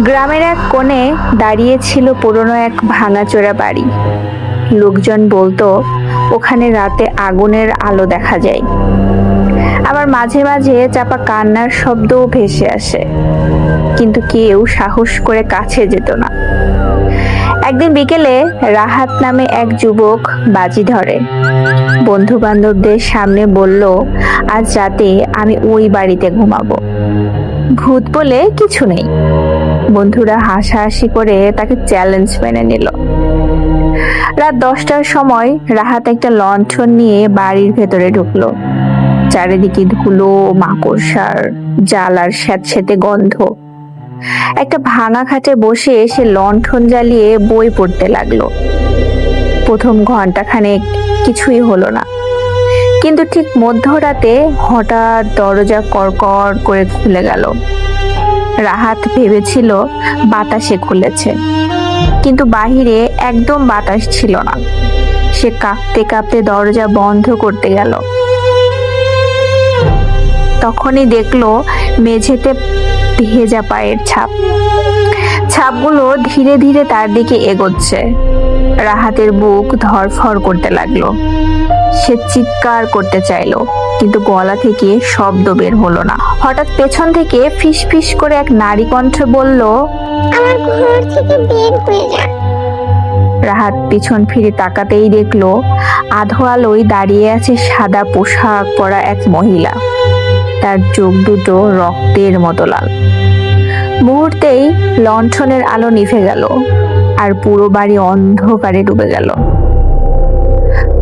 গ্রামের এক কোণে দাঁড়িয়ে ছিল পুরনো এক ভাঙাচোরা বাড়ি। লোকজন বলতো, ওখানে রাতে আগুনের আলো দেখা যায়। আবার মাঝে মাঝে চাপা কান্নার শব্দও ভেসে আসে। কিন্তু কেউ সাহস করে কাছে যেত না। একদিন বিকেলে রাহাত নামে এক যুবক বাজি ধরে। বন্ধু বান্ধবদের সামনে বলল, আজ রাতে আমি ওই বাড়িতে ঘুমাবো। ভূত বলে কিছু নেই। বন্ধুরা হাসাহাসি করে তাকে চ্যালেঞ্জ মেনে নিল। রাত দশটার সময় রাহাত একটা লণ্ঠন নিয়ে বাড়ির ভেতরে ঢুকলো। চারিদিকে ধুলো, মাকড়সার জাল আর স্যাঁতস্যাঁতে গন্ধ। একটা ভাঙা খাটে বসে সে লণ্ঠন জ্বালিয়ে বই পড়তে লাগল। প্রথম ঘন্টাখানেক কিছুই হলো না। কিন্তু ঠিক মধ্যরাতে হঠাৎ দরজা কড়কড় করে খুলে গেল। রাহাত ভেবেছিল বাতাসে খুলেছে। কিন্তু বাহিরে একদম বাতাস ছিল না। সে কাঁপতে কাঁপতে দরজা বন্ধ করতে গেল। তখনই দেখল মেঝেতে ভেজা পায়ের ছাপ। ছাপগুলো ধীরে ধীরে তার দিকে এগোচ্ছে। রাহাতের বুক ধরফর করতে লাগল। সে চিৎকার করতে চাইলো কিন্তু গলা থেকে শব্দ বের হলো না। হঠাৎ পেছন থেকে ফিস ফিস করে এক নারী কণ্ঠ বলল আমার ঘর থেকে বের হয়ে যা। রাহাত পিছন ফিরে তাকাতেই দেখল আধো আলোয় দাঁড়িয়ে আছে সাদা পোশাক পরা এক মহিলা। তার চোখ দুটো রক্তের মতো লাল। মুহূর্তেই লণ্ঠনের আলো নিভে গেল। আর পুরো বাড়ি অন্ধকারে ডুবে গেল।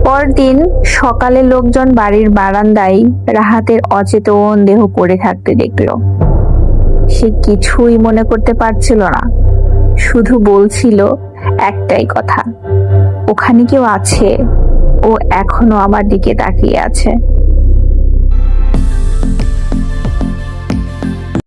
পরদিন সকালে লোকজন বাড়ির বারান্দায় রাহাতের অচেতন দেহ পড়ে থাকতে দেখল। সে কিছুই মনে করতে পারছিল না। শুধু বলছিল একটাই কথা, ওখানে কেউ আছে, ও এখনও আমার দিকে তাকিয়ে আছে।